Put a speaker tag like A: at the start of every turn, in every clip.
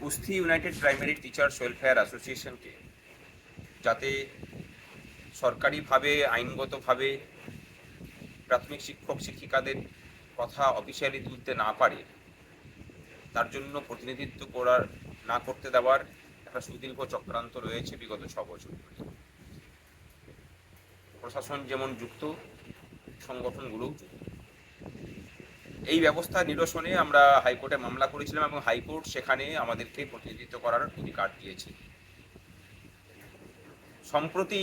A: কুস্তি united primary teachers welfare অ্যাসোসিয়েশনকে, যাতে সরকারিভাবে, আইনগতভাবে প্রাথমিক শিক্ষক শিক্ষিকাদের কথা অফিসিয়ালি তুলতে না পারে, তার জন্য প্রতিনিধিত্ব করার, না করতে দেওয়ার একটা সুদীর্ঘ চক্রান্ত রয়েছে বিগত ছ বছর প্রশাসন যেমন যুক্ত, সংগঠনগুলোও যুক্ত। এই ব্যবস্থা নিরসনে আমরা হাইকোর্টে মামলা করেছিলাম এবং হাইকোর্ট সেখানে আমাদেরকে প্রতিনিধিত্ব করার অধিকার দিয়েছে সম্প্রতি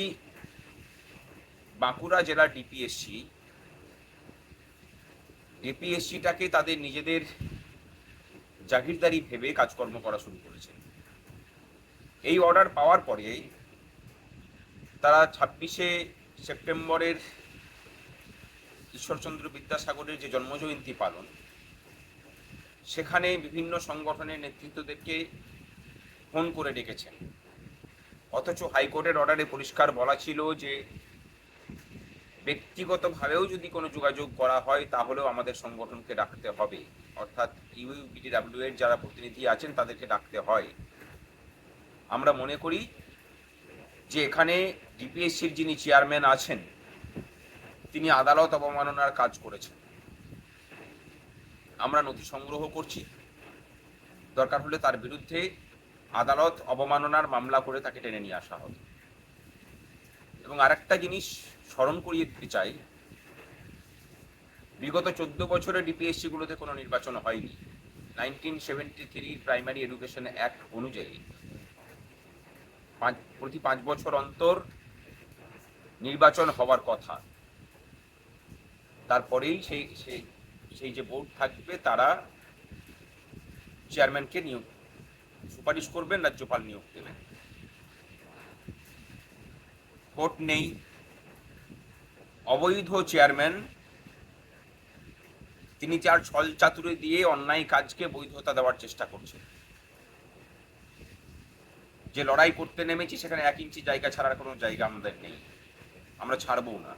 A: বাঁকুড়া জেলার ডিপিএসসি, ডিপিএসসিটাকে তাদের নিজেদের জাগিরদারি ভেবে কাজকর্ম করা শুরু করেছে। এই অর্ডার পাওয়ার পরে তারা ছাব্বিশে সেপ্টেম্বরের ঈশ্বরচন্দ্র বিদ্যাসাগরের যে জন্মজয়ন্তী পালন, সেখানে বিভিন্ন সংগঠনের নেতৃত্বদেরকে ফোন করে ডেকেছেন। অথচ হাইকোর্টের অর্ডারে পরিষ্কার বলা ছিল যে, ব্যক্তিগতভাবেও যদি কোনো যোগাযোগ করা হয়, তাহলেও আমাদের সংগঠনকে ডাকতে হবে। অর্থাৎ ইউবিডিডাব্লিউ এর যারা প্রতিনিধি আছেন, তাদেরকে ডাকতে হয়। আমরা মনে করি যে, এখানে ডিপিএসসির যিনি চেয়ারম্যান আছেন তিনি আদালত অবমাননার কাজ করেছেন। আমরা নথি সংগ্রহ করছি। দরকার হলে তার বিরুদ্ধে আদালত অবমাননার মামলা করে তাকে টেনে নিয়ে আসা হবে। এবং আরেকটা জিনিস স্মরণ করিয়ে দিতে চাই। বিগত চোদ্দ বছরে ডিপিএসসি গুলোতে কোনো নির্বাচন হয়নি। Nineteen seventy three primary education act অনুযায়ী পাঁচ প্রতি পাঁচ বছর অন্তর নির্বাচন হওয়ার কথা। তারপরেই সেই সেই যে বোর্ড থাকবে, তারা চেয়ারম্যানকে নিয়োগ, সুপারিশ করবেন, রাজ্যপাল নিয়োগ দেবেন। কোর্ট নেই। অবৈধ চেয়ারম্যান, তিনি যার ছল চাতুরে দিয়ে অন্যায় কাজকে বৈধতা দেওয়ার চেষ্টা করছেন। যে লড়াই করতে নেমেছি, সেখানে এক ইঞ্চি জায়গা ছাড়ার কোনো জায়গা আমাদের নেই। আমরা ছাড়বো না।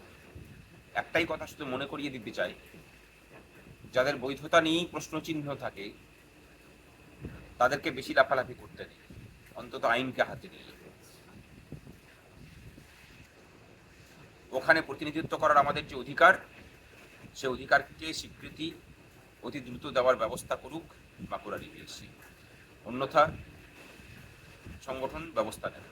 A: একটাই কথা শুধু মনে করিয়ে দিতে চাই, যাদের বৈধতা নিয়েই প্রশ্নচিহ্ন থাকে, তাদেরকে বেশি লাফালাফি করতে নেই, অন্তত আইনকে হাতে নিয়ে ওখানে প্রতিনিধিত্ব করার আমাদের যে অধিকার, সে অধিকারকে স্বীকৃতি অতি দ্রুত দেওয়ার ব্যবস্থা করুক বাঁকুড়া ডিপিএসসি অন্যথা সংগঠন ব্যবস্থা নেবে।